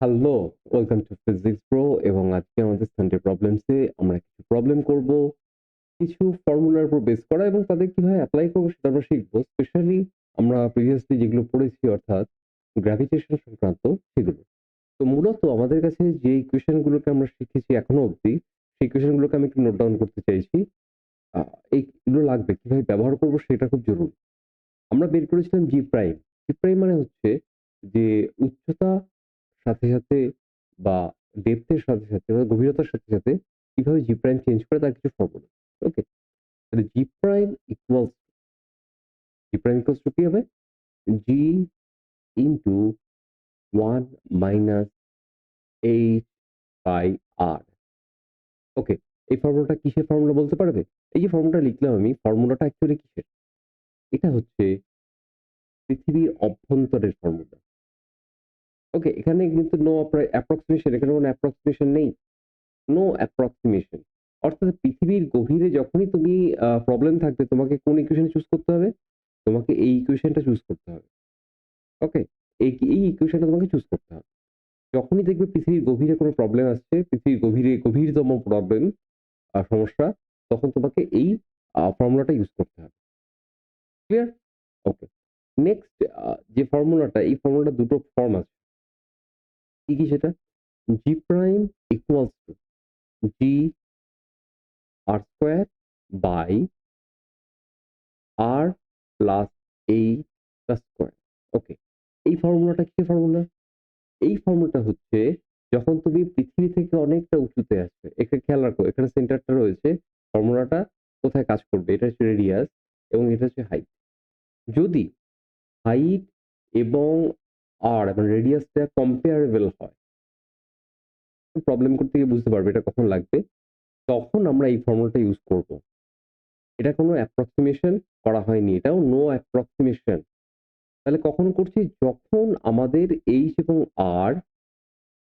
Hello, welcome to physics pro এবং আজকে আমাদের সানডে প্রবলেমসে আমরা কিছু প্রবলেম করব। কিছু ফর্মুলার উপর বেস করা এবং তাদের কীভাবে অ্যাপ্লাই করব সেটা আমরা শিখব স্পেশালি আমরা প্রিভিয়াসলি যেগুলো পড়েছি অর্থাৎ গ্র্যাভিটেশন সংক্রান্ত সেগুলো। তো মূলত আমাদের কাছে যে ইকুয়েশন গুলোকে আমরা শিখেছি এখনও অবধি, সেই ইকুয়েশন গুলোকে আমি একটু নোট ডাউন করতে চাইছি। এইগুলো লাগবে কীভাবে ব্যবহার করব সেটা খুব জরুরি। আমরা বের করেছিলাম জি প্রাইম। জি প্রাইম মানে হচ্ছে যে উচ্চতা সাথে, সাথে বা ডেপথ এর সাথে, সাথে বা গভীরতার সাথে, সাথে কীভাবে জি প্রাইম চেঞ্জ করে তার কিছু ফর্মুলা। ওকে? তাহলে g prime equals g prime equals to কি হবে? G into 1 minus h by R. Okay, এই ফর্মুলাটা কিসের ফর্মুলা বলতে পারবে? এই যে ফর্মুলাটা লিখলাম আমি, ফর্মুলাটা অ্যাকচুয়ালি কিসের? এটা হচ্ছে পৃথিবীর অভ্যন্তরের ফর্মুলা। ওকে, এখানে কিন্তু নো অ্যাপ্রক্সিমেশন এখানে কোনো অ্যাপ্রক্সিমেশন নেই। No approximation. অর্থাৎ পৃথিবীর গভীরে যখনই তুমি প্রবলেম থাকবে তোমাকে কোন ইকুয়েশন চুজ করতে হবে? তোমাকে এই ইকুয়েশনটা চুজ করতে হবে। ওকে? এই এই ইকুয়েশনটা তোমাকে চুজ করতে হবে। যখনই দেখবে পৃথিবীর গভীরে কোনো প্রবলেম আসছে, পৃথিবীর গভীরে গভীরতম প্রবলেম আ সমস্যা, তখন তোমাকে এই ফর্মুলাটা ইউজ করতে হবে। ক্লিয়ার? ওকে। নেক্সট যে ফর্মুলাটা, এই ফর্মুলাটা দুটো ফর্ম আছে। কি, কি সেটা? G prime equals to g R square by R plus h plus square. Okay. এই ফর্মুলাটা কি ফর্মুলা? এই ফর্মুলাটা হচ্ছে যখন তুমি পৃথিবী থেকে অনেকটা উঁচুতে আসবে। এখানে খেয়াল রাখো এখানে সেন্টারটা রয়েছে। ফর্মুলাটা কোথায় কাজ করবে? এটা হচ্ছে রেডিয়াস এবং এটা হচ্ছে হাইট। যদি হাইট এবং আর মানে রেডিয়াসটা কম্পেয়ারেবল হয়। প্রবলেম করতে গিয়ে বুঝতে পারবে এটা কখন লাগবে। তখন আমরা এই ফর্মুলাটা ইউজ করব। এটা কোনো অ্যাপ্রক্সিমেশন করা হয়নি। এটাও নো অ্যাপ্রক্সিমেশন। তাহলে কখন করছি? যখন আমাদের এইচ এবং আর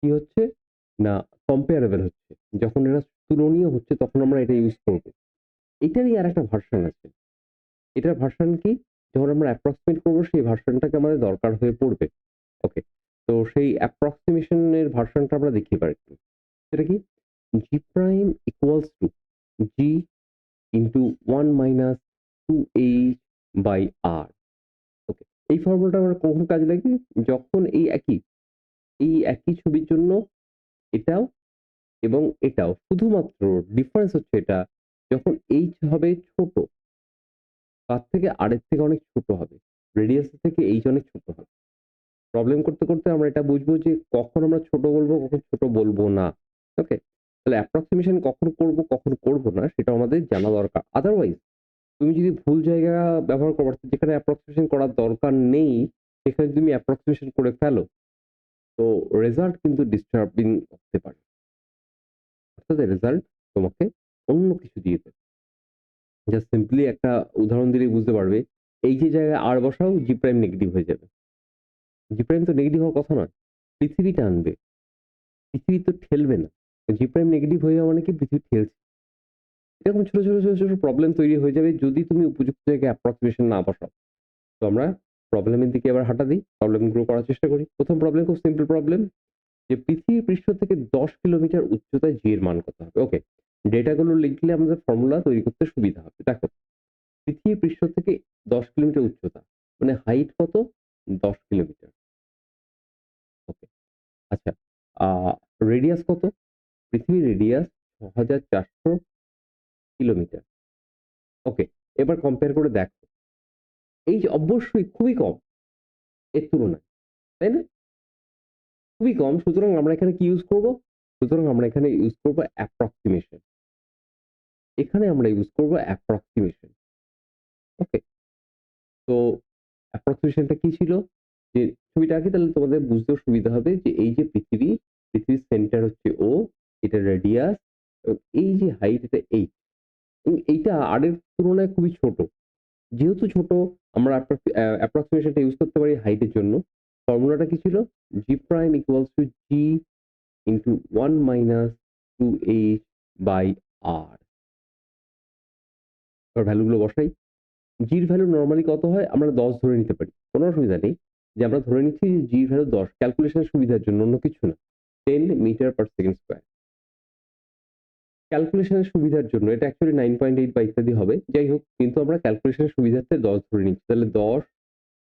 কি হচ্ছে? না কম্পেয়ারেবল হচ্ছে। যখন এরা তুলনীয় হচ্ছে, তখন আমরা এটা ইউজ করব। এটারই আর একটা ভার্সন আছে। এটার ভার্সন কি? যখন আমরা অ্যাপ্রক্সিমেট করব, সেই ভার্সনটাকে আমাদের দরকার হয়ে পড়বে। ওকে। তো সেই অ্যাপ্রক্সিমেশন এর ভার্সনটা আমরা দেখি একটু। সেটা কি? G prime equals to g into 1 minus 2এইচ by R. Okay. এই ফর্মুলাটা আমরা কখন কাজে লাগবে? যখন এই একই, এই একই ছবির জন্য এটাও এবং এটাও শুধুমাত্র ডিফারেন্স হচ্ছে এটা যখন এইচ হবে ছোট। তার থেকে আর এর থেকে অনেক ছোট হবে। রেডিয়াস থেকে এইচ অনেক ছোট হবে। প্রবলেম করতে, করতে আমরা এটা বুঝব যে কখন আমরা ছোট বলব কখন ছোট বলব না। ওকে? তাহলে অ্যাপ্রক্সিমেশন কখন করব, কখন করব না সেটা আমাদের জানা দরকার। আদারওয়াইজ তুমি যদি ভুল জায়গা ব্যবহার করো যেখানে অ্যাপ্রক্সিমেশন করার দরকার নেই, সেখানে তুমি অ্যাপ্রক্সিমেশন করে ফেলো। তো রেজাল্ট কিন্তু ডিস্টার্বিং হতে পারে। অর্থাৎ রেজাল্ট তোমাকে অন্য কিছু দিয়ে দেবে। জাস্ট সিম্পলি একটা উদাহরণ দিলেই বুঝতে পারবে। এই যে জায়গায় আর বসাও জি প্রাইম নেগেটিভ হয়ে যাবে। জি প্রাইম তো নেগেটিভ হওয়ার কথা নয়। পৃথিবী টানবে। পৃথিবী তো ঠেলবে না। জিপ্রাইম নেগেটিভ হয়ে যাওয়া মানে কি পৃথিবী ঠেলছে। এরকম ছোট, ছোট, ছোট, ছোট প্রবলেম তৈরি হয়ে যাবে যদি তুমি উপযুক্ত জায়গায় অ্যাপ্রক্সিমেশন না বসাও। তো আমরা প্রবলেমের দিকে এবার হাঁটা দিই। প্রবলেম গ্রো করার চেষ্টা করি। প্রথম প্রবলেম খুব সিম্পল প্রবলেম যে পৃথিবীর পৃষ্ঠ থেকে 10 কিলোমিটার উচ্চতায় জি এর মান কত হবে? ওকে। ডেটাগুলো লিখলে আমাদের ফর্মুলা তৈরি করতে সুবিধা হবে। দেখো, পৃথিবীর পৃষ্ঠ থেকে 10 কিলোমিটার উচ্চতা। মানে হাইট কত? 10 কিলোমিটার। আচ্ছা, আ রেডিয়াস কত? পৃথিবীর রেডিয়াস ৬৪০০ কিলোমিটার। ওকে। এবার কম্পেয়ার করে দেখো। এই যে অবশ্যই খুবই কম এর তুলনায়। তাই না? খুবই কম। সুতরাং আমরা এখানে কি ইউজ করব? সুতরাং আমরা এখানে ইউজ করব অ্যাপ্রক্সিমেশন। এখানে আমরা ইউজ করব অ্যাপ্রক্সিমেশন। ওকে। তো অ্যাপ্রক্সিমেশনটা কি ছিল? যে ছবিটা আঁকি তাহলে তোমাদের বুঝতেও সুবিধা হবে যে এই যে পৃথিবী, পৃথিবীর সেন্টার হচ্ছে ও, এটা রেডিয়াস এই যে হাইট এটা এইচ। এইটা আর এর তুলনায় খুবই ছোট। যেহেতু ছোট আমরা অ্যাপ্রক্সি অ্যাপ্রক্সিমেশনটা ইউজ করতে পারি হাইটের জন্য। ফর্মুলাটা কি ছিল? G prime equals to g into 1 minus 2এইচ by R. ভ্যালুগুলো বসাই। জি এর ভ্যালু নরমালি কত হয়? আমরা 10 ধরে নিতে পারি। কোনো অসুবিধা নেই। যে আমরা ধরে নিচ্ছি জি ভ্যালু 10 ক্যালকুলেশনের সুবিধার জন্য অন্য কিছু না। Ten metre per second square ক্যালকুলেশনের সুবিধার জন্য, এটা অ্যাকচুয়ালি নাইন পয়েন্ট এইট বা ইত্যাদি হবে, যাই হোক, কিন্তু আমরা ক্যালকুলেশনের সুবিধার্থে দশ ধরে নিচ্ছি। তাহলে দশ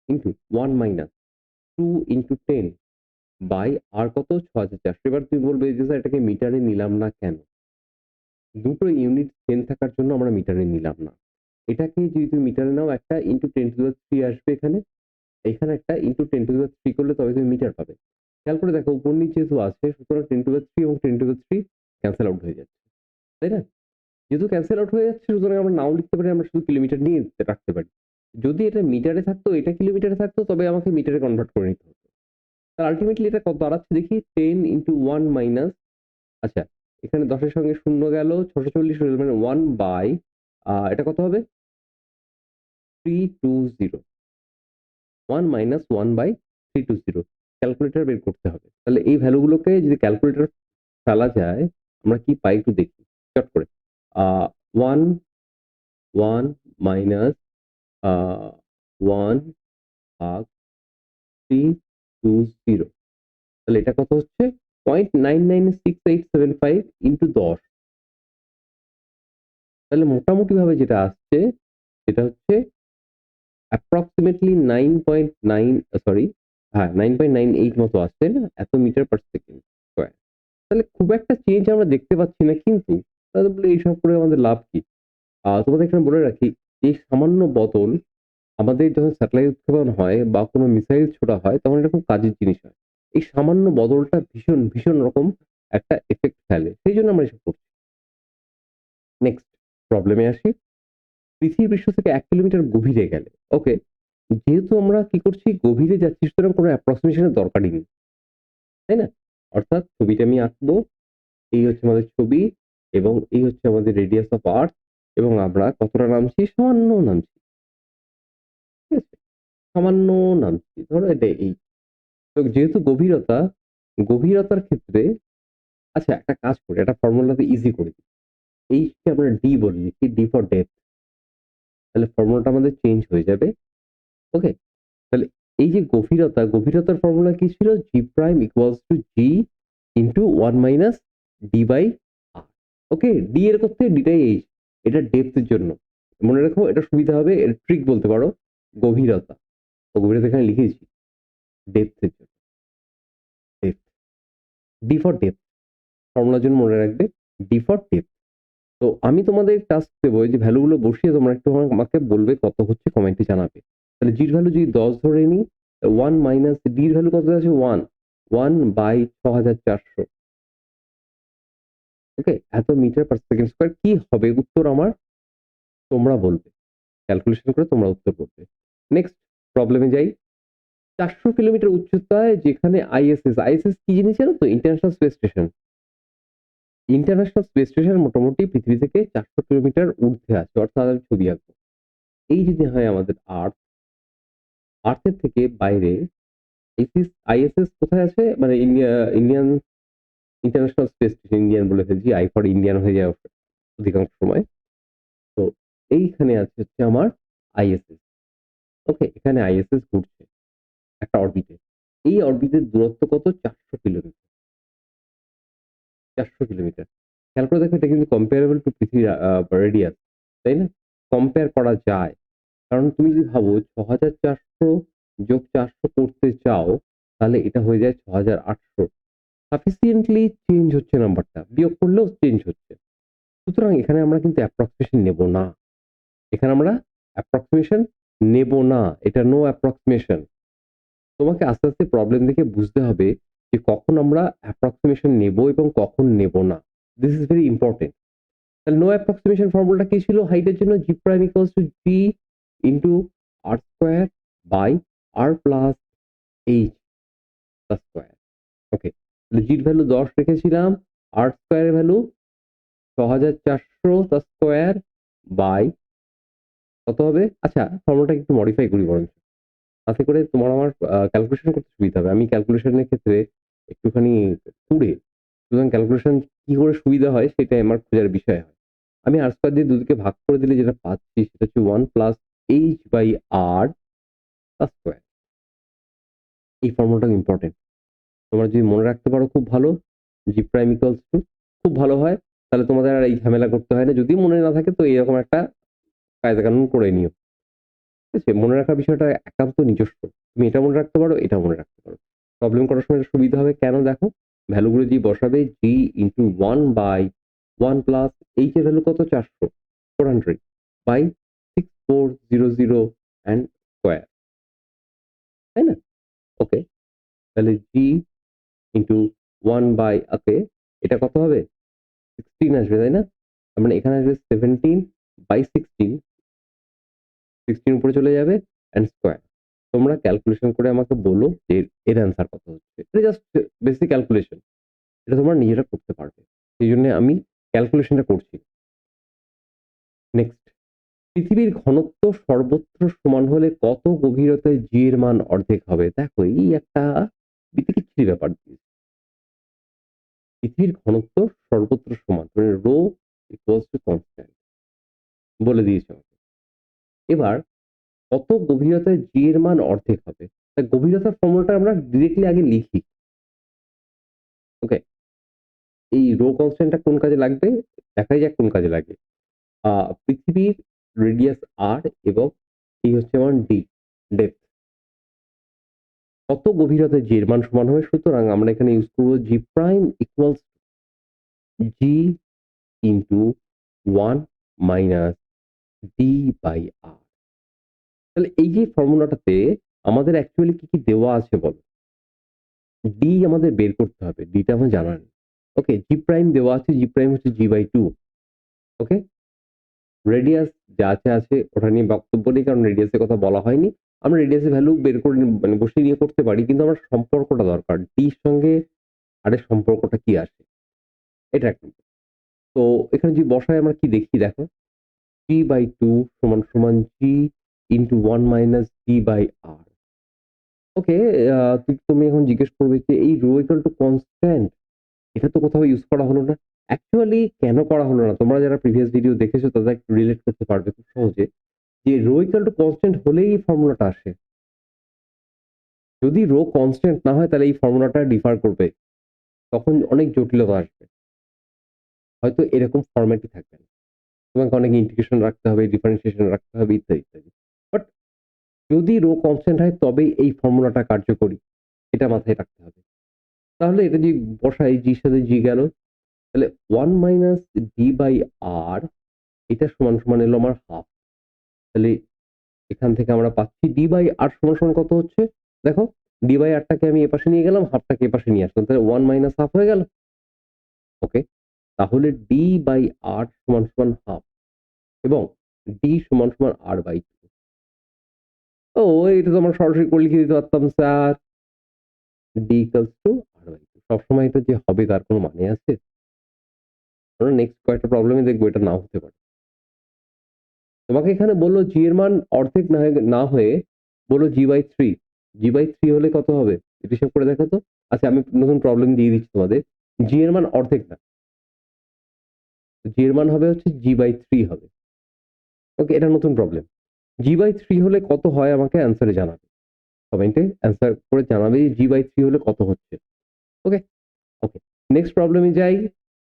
into one minus two into ten by R কত? ছ হাজার চারশো। এবার তুমি বলবে যে স্যার এটাকে মিটারে নিলাম না কেন? দুটো ইউনিট সেম থাকার জন্য আমরা মিটারে নিলাম না। এটাকে যদি তুমি মিটারে নাও, একটা ইন্টু টেন টু থ্রি আসবে এখানে। এখানে একটা ইন্টু টেন টু থ্রি করলে তবে তুমি মিটার পাবে। খেয়াল করে দেখো, উপর নিচে যেহেতু আছে, সুতরাং টেন টু থ্রি এবং ten to three cancel out হয়ে যাচ্ছে। তাই না? যেহেতু ক্যান্সেল আউট হয়ে যাচ্ছে, সুতরাং আমরা নাও লিখতে পারি, আমরা শুধু কিলোমিটার নিয়ে রাখতে পারি। যদি এটা মিটারে থাকতো, এটা কিলোমিটারে থাকতো, তবে আমাকে মিটারে কনভার্ট করে নিতে হতো। তাহলে আলটিমেটলি এটা কত? দাঁড়াচ্ছে দেখি টেন ইন্টু ওয়ান মাইনাস আচ্ছা এখানে দশের সঙ্গে শূন্য গেল, ছশো চল্লিশ মানে ওয়ান বাই এটা কত হবে? Three two zero one minus one by three two zero calculator বের করতে হবে। তাহলে এই ভ্যালুগুলোকে যদি ক্যালকুলেটার ফেলা যায়, আমরা কি পাই একটু দেখি। চট করে। ওয়ান ওয়ান মাইনাস ওয়ান ভাগ থ্রি টু জিরো তাহলে এটা কত হচ্ছে? Point nine nine six eight seven five into দশ। তাহলে মোটামুটিভাবে যেটা আসছে, সেটা হচ্ছে approximately nine point nine sorry হ্যাঁ নাইন পয়েন্ট নাইন এইট মতো আসছে না এত মিটার পার সেকেন্ড স্কোয়ার তাহলে খুব একটা চেঞ্জ আমরা দেখতে পাচ্ছি না, কিন্তু তাহলে বলে এইসব করে আমাদের লাভ কি? তোমাদের এখানে বলে রাখি, এই সামান্য বদল আমাদের যখন স্যাটেলাইট উৎক্ষেপণ হয় বা কোনো মিসাইল ছোড়া হয়, তখন এটা খুব কাজের জিনিস হয়। এই সামান্য বদলটা ভীষণ ভীষণ রকম একটা এফেক্ট ফেলে, সেই জন্য আমরা এসব করছি। নেক্সট প্রবলেমে আসি। পৃথিবীর পৃষ্ঠ থেকে এক কিলোমিটার গভীরে গেলে ওকে যেহেতু আমরা কি করছি, গভীরে যাচ্ছি, সুতরাং কোনো অ্যাপ্রক্সিমেশনের দরকারই নেই, তাই না? অর্থাৎ ছবিটা আমি আঁকবো, এই হচ্ছে আমাদের ছবি এবং এই হচ্ছে আমাদের রেডিয়াস অফ আর্থ এবং আমরা কতটা নামছি? সামান্য নামছি, ঠিক আছে? সামান্য নামছি, ধরো এটা এই। তো যেহেতু গভীরতা, গভীরতার ক্ষেত্রে আচ্ছা একটা কাজ করি, একটা ফর্মুলাতে ইজি করে দিই। এইকে আমরা ডি বলে লিখি ডি ফর ডেপথ তাহলে ফর্মুলাটা আমাদের চেঞ্জ হয়ে যাবে। ওকে তাহলে এই যে গভীরতা, গভীরতার ফর্মুলা কি ছিল? G prime equals to g into one minus d by R okay d এর করতে ডিটাই এইচ এটা ডেপথের জন্য। মনে রাখো, এটা সুবিধা হবে, এর ট্রিক বলতে পারো, গভীরতা। তো গভীরতা এখানে লিখেছি ডেপথের জন্য। ডেপথ ডি ফর ডেপথ ফর্মুলার জন্য মনে রাখবে ডি ফর ডেপথ তো আমি তোমাদের টাস্ক দেবো যে ভ্যালুগুলো বসিয়ে তোমরা একটু আমাকে বলবে কত হচ্ছে কমেন্টে জানাবে। তাহলে জির ভ্যালু যদি দশ ধরে নিই ওয়ান মাইনাস ডির ভ্যালু কত আছে? ওয়ান ওয়ান বাই ছ হাজার চারশো। ওকে এত মিটার পার সেকেন্ড স্কোয়ার কি হবে উত্তর আমার? তোমরা বলবে। ক্যালকুলেশন করে তোমরা উত্তর বলবে। নেক্সট প্রবলেমে যাই। চারশো কিলোমিটার উচ্চতায় যেখানে আইএসএস আইএসএস কি জিনিস জানো তো? International Space Station International Space Station মোটামুটি পৃথিবী থেকে চারশো কিলোমিটার ঊর্ধ্বে আছে, অর্থাৎ আমি ছবি আঁকবো। এই যদি হয় আমাদের আর্থ আর্থের থেকে বাইরে আইএসএস কোথায় আছে? মানে India Indian International Space Station Indian বলে ফেলছি আই ফর ইন্ডিয়ান হয়ে যায় অধিকাংশ সময়। তো এইখানে আছে হচ্ছে আমার আইএসএস ওকে এখানে আইএসএস ঘুরছে, একটা অরবিটে এই অরবিটের দূরত্ব কত? চারশো কিলোমিটার। চারশো কিলোমিটার। খেয়াল করে দেখো, এটা কিন্তু কম্পেয়ারেবল টু পৃথিবীর রেডিয়াস তাই না? কম্পেয়ার করা যায়। কারণ তুমি যদি ভাবো ছ হাজার চারশো যোগ চারশো করতে চাও, তাহলে এটা হয়ে যায় ছ হাজার আটশো। সাফিসিয়েন্টলি চেঞ্জ হচ্ছে নাম্বারটা বিয়োগ করলেও চেঞ্জ হচ্ছে। সুতরাং এখানে আমরা কিন্তু অ্যাপ্রক্সিমেশন নেব না। এখানে আমরা অ্যাপ্রক্সিমেশন নেব না। এটা নো অ্যাপ্রক্সিমেশন তোমাকে আস্তে আস্তে প্রবলেম দেখে বুঝতে হবে যে কখন আমরা অ্যাপ্রক্সিমেশন নেব এবং কখন নেব না। দিস ইজ ভেরি ইম্পর্টেন্ট তাহলে নো অ্যাপ্রক্সিমেশন ফর্মুলাটা কি ছিল? হাইটের জন্য g prime equals to g into R square by R plus h plus square okay তাহলে জির ভ্যালু দশ রেখেছিলাম আর স্কোয়ারের ভ্যালু ছ হাজার চারশো স্কোয়ার বাই কত হবে? আচ্ছা ফর্মুলাটা একটু মডিফাই করি বরঞ্চ। তাতে করে তোমার আমার ক্যালকুলেশন করতে সুবিধা হবে। আমি ক্যালকুলেশনের ক্ষেত্রে একটুখানি পুড়ে সুতরাং ক্যালকুলেশন কি করে সুবিধা হয় সেটাই আমার খোঁজার বিষয় হয়। আমি আর স্কোয়ার দিয়ে দুদিকে ভাগ করে দিলে যেটা পাচ্ছি সেটা হচ্ছে one plus h by R square এই ফর্মুলাটা ইম্পর্টেন্ট তোমরা যদি মনে রাখতে পারো খুব ভালো জি প্রাইম ইকুয়ালস টু খুব ভালো হয়। তাহলে তোমাদের আর এই ঝামেলা করতে হয় না। যদি মনে না থাকে তো এরকম একটা কায়দা কানুন করে নিও। ঠিক আছে? মনে রাখার বিষয়টা একান্ত নিজস্ব। তুমি এটা মনে রাখতে পারো, এটা মনে রাখতে পারো। প্রবলেম করার সময় সুবিধা হবে। কেন? দেখো ভ্যালুগুলো যে বসাবে g into one by one plus h এর ভ্যালু কত? চারশো four hundred by six four zero zero and square তাই না? ওকে তাহলে g into one by okay এটা কত হবে? সিক্সটিন আসবে, তাই না? তার মানে এখানে আসবে সেভেন্টিন বাই সিক্সটিন সিক্সটিন উপরে চলে যাবে অ্যান্ড স্কোয়ার তোমরা ক্যালকুলেশন করে আমাকে বলো যে এর অ্যান্সার কত হচ্ছে। এটা জাস্ট বেসিক ক্যালকুলেশন এটা তোমরা নিজেরা করতে পারবে। সেই জন্য আমি ক্যালকুলেশনটা করছি। নেক্সট পৃথিবীর ঘনত্ব সর্বত্র সমান হলে কত গভীরতায় জি এর মান অর্ধেক হবে? দেখো, এই একটা বিতিকিচ্ছিরি ব্যাপার দিয়েছে পৃথিবীর ঘনত্ব সর্বত্র সমান মানে রো ইকুয়ালস টু কনস্ট্যান্ট বলে দিয়েছে আমাকে। এবার কত গভীরতায় জি এর মান অর্ধেক হবে? তাই গভীরতার ফর্মুলাটা আমরা ডিরেক্টলি আগে লিখি। ওকে এই রো কনস্ট্যান্টটা কোন কাজে লাগবে? দেখাই যাক কোন কাজে লাগে। পৃথিবীর রেডিয়াস আর এবং এই হচ্ছে আমার ডি ডেপথ কত গভীরতা জি এর মান সমান হবে? সুতরাং আমরা এখানে ইউজ করব g prime equals g into one minus d by R তাহলে এই যে ফর্মুলাটাতে আমাদের অ্যাকচুয়ালি কি কি দেওয়া আছে বলো? ডি আমাদের বের করতে হবে ডিটা আমার জানা নেই। ওকে জি প্রাইম দেওয়া আছে জি প্রাইম হচ্ছে g by two okay radius যা আছে আছে, ওটা নিয়ে বক্তব্য নেই, কারণ রেডিয়াসের কথা বলা হয়নি। আমরা রেডিয়াসের ভ্যালু বের করে মানে বসিয়ে নিয়ে করতে পারি, কিন্তু আমার সম্পর্কটা দরকার। ডির সঙ্গে আরের সম্পর্কটা কি আসে এটা এক তো এখানে যে বসায় আমরা কি দেখি, দেখো? জি বাই টু সমান সমান g into one minus g by R okay তুমি এখন জিজ্ঞেস করবে যে এই রো ইকুয়াল টু কনস্ট্যান্ট এটা তো কোথাও ইউজ করা হলো না। অ্যাকচুয়ালি কেন করা হলো না? তোমরা যারা প্রিভিয়াস ভিডিও দেখেছ, তাদের রিলেট করতে পারবে খুব সহজে যে রো ইকুয়াল টু কনস্ট্যান্ট হলেই এই ফর্মুলাটা আসে। যদি রো কনস্ট্যান্ট না হয়, তাহলে এই ফর্মুলাটা ডিফার করবে। তখন অনেক জটিলতা আসবে। হয়তো এরকম ফরম্যাটই থাকবে না। তোমাকে অনেক ইন্টিগ্রেশন রাখতে হবে ডিফারেন্সিয়েশন রাখতে হবে, ইত্যাদি ইত্যাদি। যদি রো কনস্ট্যান্ট হয়, তবেই এই ফর্মুলাটা কার্যকরী। এটা মাথায় রাখতে হবে। তাহলে এটা যদি বসাই জির সাথে জি গেল, তাহলে one minus d by R এটা সমান সমান এলো আমার হাফ তাহলে এখান থেকে আমরা পাচ্ছি ডি বাই আর সমান সমান কত হচ্ছে? দেখো ডি বাই আরটাকে আমি এপাশে নিয়ে গেলাম হাফটাকে এপাশে নিয়ে আসলাম, তাহলে ওয়ান মাইনাস হাফ হয়ে গেল। ওকে তাহলে ডি বাই আর সমান সমান হাফ এবং ডি সমান সমান আর বাই টু ও এটা তো আমরা সরাসরি করে লিখে দিতে পারতাম, স্যার। ডি টু আর সবসময় এটা যে হবে তার কোনো মানে আছে? আমরা নেক্সট কয়েকটা প্রবলেমে দেখব, এটা না হতে পারে। তোমাকে এখানে বলল জি এর মান অর্ধেক না না হয়ে বলল g by three g by three হলে কত হবে? এটা হিসাব করে দেখো তো। আচ্ছা আমি নতুন প্রবলেম দিয়ে দিচ্ছি তোমাদের। জি এর মান অর্ধেক না। জি এর মান হবে হচ্ছে জি বাই থ্রি হবে। ওকে এটা নতুন প্রবলেম জি বাই থ্রি হলে কত হয় আমাকে অ্যান্সারে জানাবে। কমেন্টে অ্যান্সার করে জানাবে জি বাই থ্রি হলে কত হচ্ছে। ওকে ওকে নেক্সট প্রবলেমে যাই।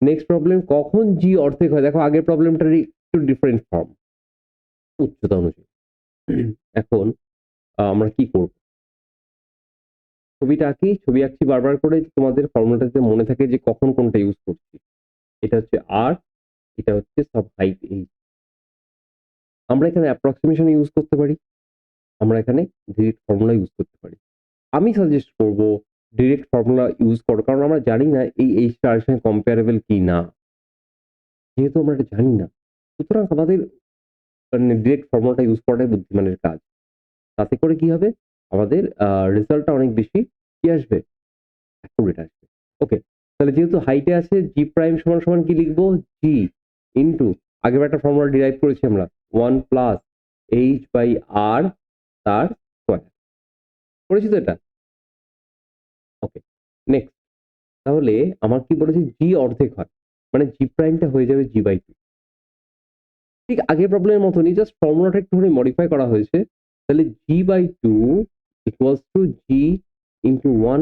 নেক্সট প্রবলেম কখন জি অর্ধেক হয়? দেখো, আগের প্রবলেমটার একটু ডিফারেন্ট ফর্ম উচ্চতা অনুযায়ী। এখন, আমরা কি করব? ছবিটা আঁকি, ছবি আঁকছি বারবার করে, তোমাদের ফর্মুলাটাতে মনে থাকে যে কখন কোনটা ইউজ করছি। এটা হচ্ছে আর এটা হচ্ছে সব হাইট এইচ আমরা এখানে অ্যাপ্রক্সিমেশন ইউজ করতে পারি। আমরা এখানে ডিরেক্ট ফর্মুলা ইউজ করতে পারি। আমি সাজেস্ট করব ডিরেক্ট ফর্মুলা ইউজ করো, কারণ আমরা জানি না এই এইচটা আর সঙ্গে কম্পেয়ারেবল কি না। যেহেতু আমরা এটা জানি না। সুতরাং আমাদের মানে ডিরেক্ট ফর্মুলাটা ইউজ করাটাই বুদ্ধিমানের কাজ। তাতে করে কি হবে? আমাদের রেজাল্টটা অনেক বেশি কি আসবে? অ্যাকুরেট আসবে। ওকে তাহলে যেহেতু হাইটে আছে জি প্রাইম সমান সমান কি লিখব? জি ইন্টু আগের একটা ফর্মুলা ডিরাইভ করেছি আমরা। One plus h by R তার স্কোয়ার। করেছি তো এটা? Okay, next. তাহলে আমার কি বলেছে? জি অর্ধেক হয়। মানে জি প্রাইমটা হয়ে যাবে জি বাই টু। ঠিক আগের প্রবলেমের মতনই জাস্ট ফর্মুলাটা একটুখানি মডিফাই করা হয়েছে। তাহলে g by two equals to g into one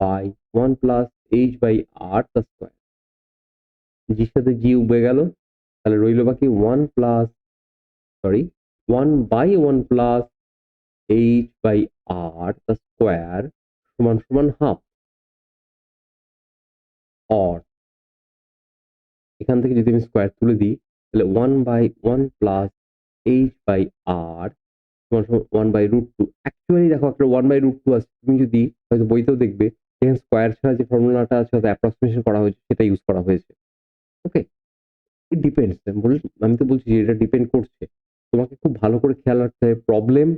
by one plus h by R the square. জির সাথে জি উবে গেল। তাহলে রইল বাকি one plus sorry one by one plus h by R square সমান সমান হাফ অর এখান থেকে যদি আমি স্কোয়ার তুলে দিই, তাহলে one by one plus h by R সমান সমান one by root two actually দেখো, একটা ওয়ান বাই রুট টু আছে। তুমি যদি হয়তো বইতেও দেখবে, এখানে স্কোয়ার ছাড়া যে ফর্মুলাটা আছে অ্যাপ্রক্সিমেশন করা হয়েছে, সেটা ইউজ করা হয়েছে। ওকে ইট ডিপেন্ডস আমি তো বলছি যে এটা ডিপেন্ড করছে। তোমাকে খুব ভালো করে খেয়াল রাখতে হবে। প্রবলেম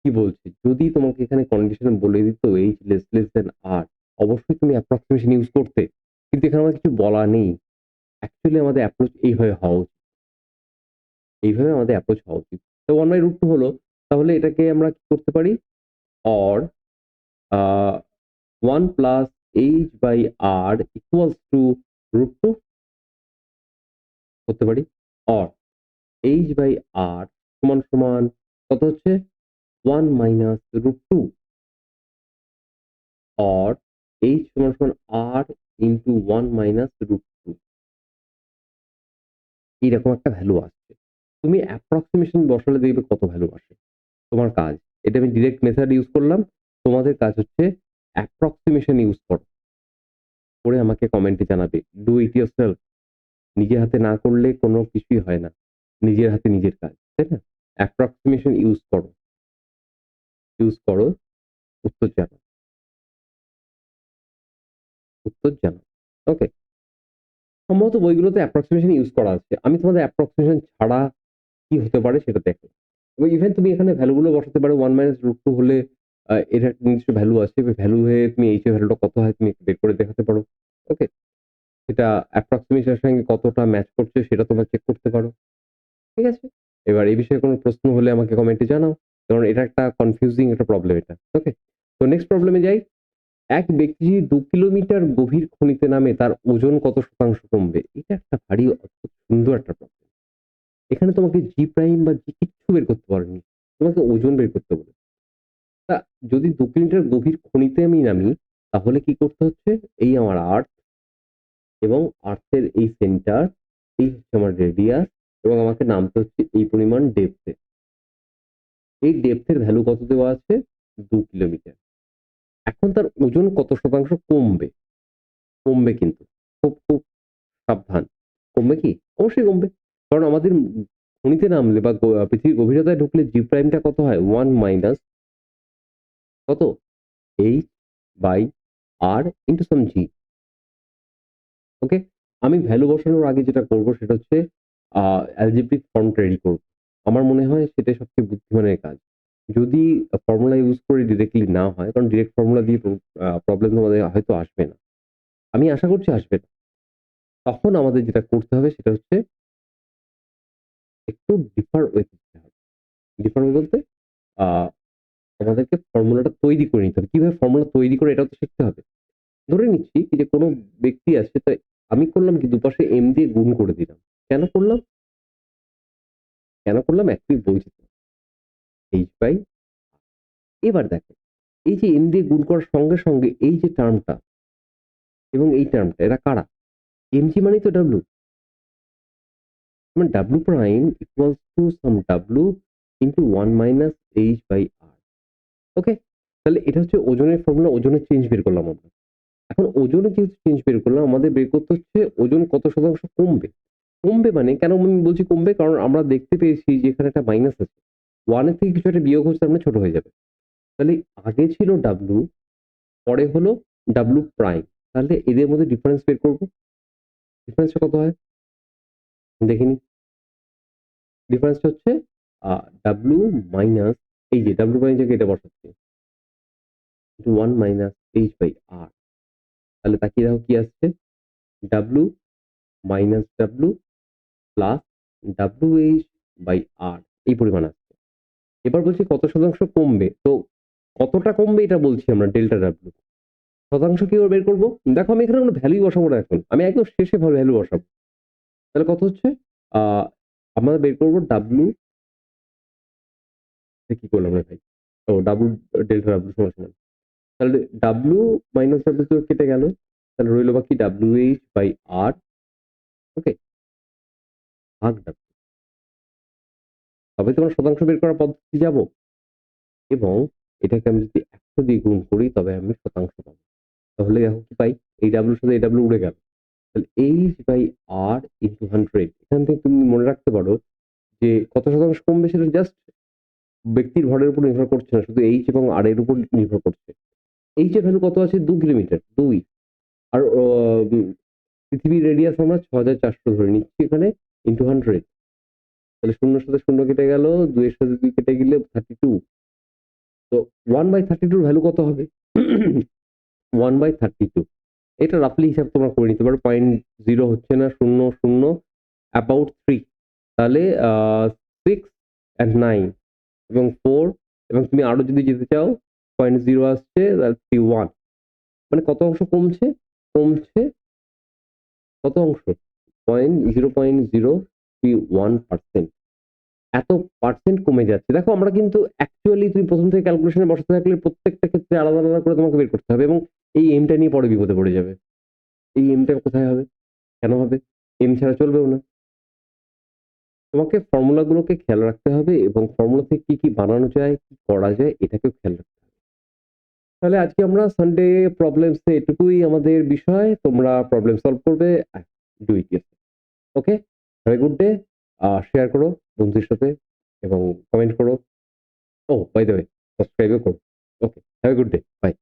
কি বলছে? যদি তোমাকে এখানে কন্ডিশন বলে দিত h less less than R অবশ্যই তুমি অ্যাপ্রক্সিমেশন ইউজ করতে। কিন্তু এখানে আমার কিছু বলা নেই। অ্যাকচুয়ালি আমাদের অ্যাপ্রোচ এইভাবে হওয়া উচিত। এইভাবে আমাদের অ্যাপ্রোচ হওয়া উচিত। তো ওয়ান বাই রুট টু হলো, তাহলে এটাকে আমরা কি করতে পারি? Or one plus h by R equals to root two করতে পারি। অর এইচ বাই আর সমান সমান কত হচ্ছে? One minus root two or H সমান সমান R into one minus root two এইরকম একটা ভ্যালু আসছে। তুমি অ্যাপ্রক্সিমেশন বসালে দেখবে কত ভ্যালু আসে। তোমার কাজ, এটা আমি ডিরেক্ট মেথড ইউজ করলাম, তোমাদের কাজ হচ্ছে অ্যাপ্রক্সিমেশন ইউজ করো। করে আমাকে কমেন্টে জানাবে। ডু ইট ইউর সেলফ নিজের হাতে না করলে কোনো কিছুই হয় না। নিজের হাতে নিজের কাজ, তাই না? অ্যাপ্রক্সিমেশন ইউজ করো। ইউজ করো উত্তর জানো। উত্তর জানো। ওকে সম্ভবত বইগুলোতে অ্যাপ্রক্সিমেশন ইউজ করা আছে। আমি তোমাদের অ্যাপ্রক্সিমেশন ছাড়া কি হতে পারে সেটা দেখো। এবং ইভেন তুমি এখানে ভ্যালুগুলো বসাতে পারো। ওয়ান মাইনাস রুট টু হলে এর একটা নির্দিষ্ট ভ্যালু আছে। ভ্যালু হয়ে তুমি এইচ এর ভ্যালুটা কত হয় তুমি বের করে দেখাতে পারো। ওকে সেটা অ্যাপ্রক্সিমেশনের সঙ্গে কতটা ম্যাচ করছে সেটা তোমরা চেক করতে পারো। ঠিক আছে? এবার এই বিষয়ে কোনো প্রশ্ন হলে আমাকে কমেন্টে জানাও। কারণ এটা একটা কনফিউজিং একটা প্রবলেম এটা। ওকে তো নেক্সট প্রবলেমে যাই। এক ব্যক্তি দু কিলোমিটার গভীর খনিতে নামে, তার ওজন কত শতাংশ কমবে? এটা একটা ভারী সুন্দর একটা প্রবলেম এখানে তোমাকে জি প্রাইম বা জি কিচ্ছু বের করতে পারেনি তোমাকে ওজন বের করতে বলে তা যদি দু কিলোমিটার গভীর খনিতে আমি নামি, তাহলে কি করতে হচ্ছে? এই আমার আর্থ এবং আর্থের এই সেন্টার এই হচ্ছে আমার রেডিয়াস এবং আমাকে নামতে হচ্ছে এই পরিমাণ ডেপথে এই ডেপথের ভ্যালু কত দেওয়া আছে? দু কিলোমিটার। এখন তার ওজন কত শতাংশ কমবে? কমবে কিন্তু। খুব খুব সাবধান। কমবে কি? অবশ্যই কমবে। কারণ আমাদের খনিতে নামলে বা পৃথিবীর গভীরতায় ঢুকলে জি প্রাইমটা কত হয়? ওয়ান মাইনাস কত? H by R into same g okay আমি ভ্যালু বসানোর আগে যেটা করব সেটা হচ্ছে অ্যালজেব্রিক ফর্মটা রেডি করব। আমার মনে হয় সেটা সবচেয়ে বুদ্ধিমানের কাজ। যদি ফর্মুলা ইউজ করে ডিরেক্টলি না হয়, কারণ ডিরেক্ট ফর্মুলা দিয়ে প্রবলেম তোমাদের হয়তো আসবে না। আমি আশা করছি আসবে না। তখন আমাদের যেটা করতে হবে সেটা হচ্ছে, একটু ডিফার ওয়ে করতে হবে। ডিফার ওয়ে বলতে আমাদেরকে ফর্মুলাটা তৈরি করে নিতে হবে। কীভাবে ফর্মুলা তৈরি করে এটাও তো শিখতে হবে। ধরে নিচ্ছি যে কোনো ব্যক্তি আছে তাই আমি করলাম কি? দুপাশে এম দিয়ে গুণ করে দিলাম। কেন করলাম? কেন করলাম? অ্যাকচুয়ালি বলছি এইচ বাই এবার দেখো, এই যে এম দিয়ে গুণ করার সঙ্গে সঙ্গে এই যে টার্মটা এবং এই টার্মটা এরা কারা? এমজি মানেই তো ডাব্লু মানে W prime equals to same W into one minus H by R okay তাহলে এটা হচ্ছে ওজনের ফর্মুলা ওজনের চেঞ্জ বের করলাম আমরা। এখন ওজনে যেহেতু চেঞ্জ বের করলাম। আমাদের বের করতে হচ্ছে ওজন কত শতাংশ কমবে। কমবে মানে কেন আমি বলছি কমবে? কারণ আমরা দেখতে পেয়েছি যে এখানে একটা মাইনাস আছে। ওয়ানের থেকে কিছু একটা বিয়োগ হচ্ছে আমরা ছোট হয়ে যাবে। তাহলে আগে ছিল ডাব্লু পরে হলো ডাব্লু প্রাইম তাহলে এদের মধ্যে ডিফারেন্স বের করব। ডিফারেন্সটা কত হয়? দেখিনি ডিফারেন্স হচ্ছে ডাব্লু মাইনাস এই যে ডাব্লু জায়গায় এটা বসাচ্ছি। One minus H by R তাহলে তাকিয়ে দেখো কি আসছে? W minus W plus W H by R এই পরিমাণ আসছে। এবার বলছি কত শতাংশ কমবে? তো কতটা কমবে এটা বলছি আমরা ডেল্টা ডাব্লু শতাংশ কি বের করব? দেখো আমি এখানে কোনো ভ্যালু বসাবো না এখন। আমি একদম শেষে ভ্যালু বসাবো। তাহলে কত হচ্ছে? আমরা বের করব ডাব্লু কি করলাম ভাই? ও ডাব্লু ডেল্টা ডাব্লু সমান সমান। তাহলে ডাব্লু মাইনাস ডাব্লু তো কেটে গেল, তাহলে রইল বাকি ডাব্লিউএইচ বাই আর ওকে ভাগ ডাব্লিউ তবে তোমার শতাংশ বের করার পদ্ধতি যাব। এবং এটাকে আমি যদি একশো দিয়ে গুণ করি, তবে আমি শতাংশ তাহলে এখন কি পাই? এই ডাব্লিউর সাথে এই ডাব্লিউ উড়ে গেল। তাহলে H by R into hundred এখান থেকে তুমি মনে রাখতে পারো যে কত শতাংশ কমবে সেটা জাস্ট ব্যক্তির ভরের উপর নির্ভর করছে না, শুধু এইচ এবং আর এর উপর নির্ভর করছে। এইচ এর ভ্যালু কত আছে? দু কিলোমিটার, দুই। আর পৃথিবীর রেডিয়াস আমরা ছ হাজার চারশো ধরে নিচ্ছি এখানে ইন্টু হান্ড্রেড তাহলে শূন্যর সাথে শূন্য কেটে গেল, দুইয়ের সাথে দুই কেটে গেলে থার্টি টু তো ওয়ান বাই থার্টি টুর ভ্যালু কত হবে? ওয়ান বাই থার্টি টু এটা রাফলি হিসাব তোমরা করে নিতে পারো। পয়েন্ট জিরো হচ্ছে না, শূন্য শূন্য অ্যাবাউট থ্রি তাহলে সিক্স অ্যান্ড নাইন এবং ফোর এবং তুমি আরও যদি যেতে চাও পয়েন্ট জিরো আসছে থ্রি ওয়ান মানে কত অংশ কমছে? কমছে কত অংশ? Point zero point zero three one percent এত পার্সেন্ট কমে যাচ্ছে। দেখো, আমরা কিন্তু অ্যাকচুয়ালি তুমি প্রথম থেকে ক্যালকুলেশনে বসাতে থাকলে প্রত্যেকটা ক্ষেত্রে আলাদা আলাদা করে তোমাকে বের করতে হবে এবং এই এমটা নিয়ে পরে বিপদে পড়ে যাবে। এই এমটা কোথায় হবে? কেন হবে? এম ছাড়া চলবেও না। তোমাকে ফর্মুলাগুলোকে খেয়াল রাখতে হবে এবং ফর্মুলা থেকে কি কি বানানো যায়, কি করা যায়, এটাকেও খেয়াল রাখতে তাহলে আজকে আমরা সানডে প্রবলেমস এটুকুই আমাদের বিষয়, তোমরা প্রবলেম সলভ করবে do it okay have a good day share করো বন্ধুদের সাথে এবং কমেন্ট করো। ও বাই দ্য ওয়ে সাবস্ক্রাইবও করো। Okay have a good day bye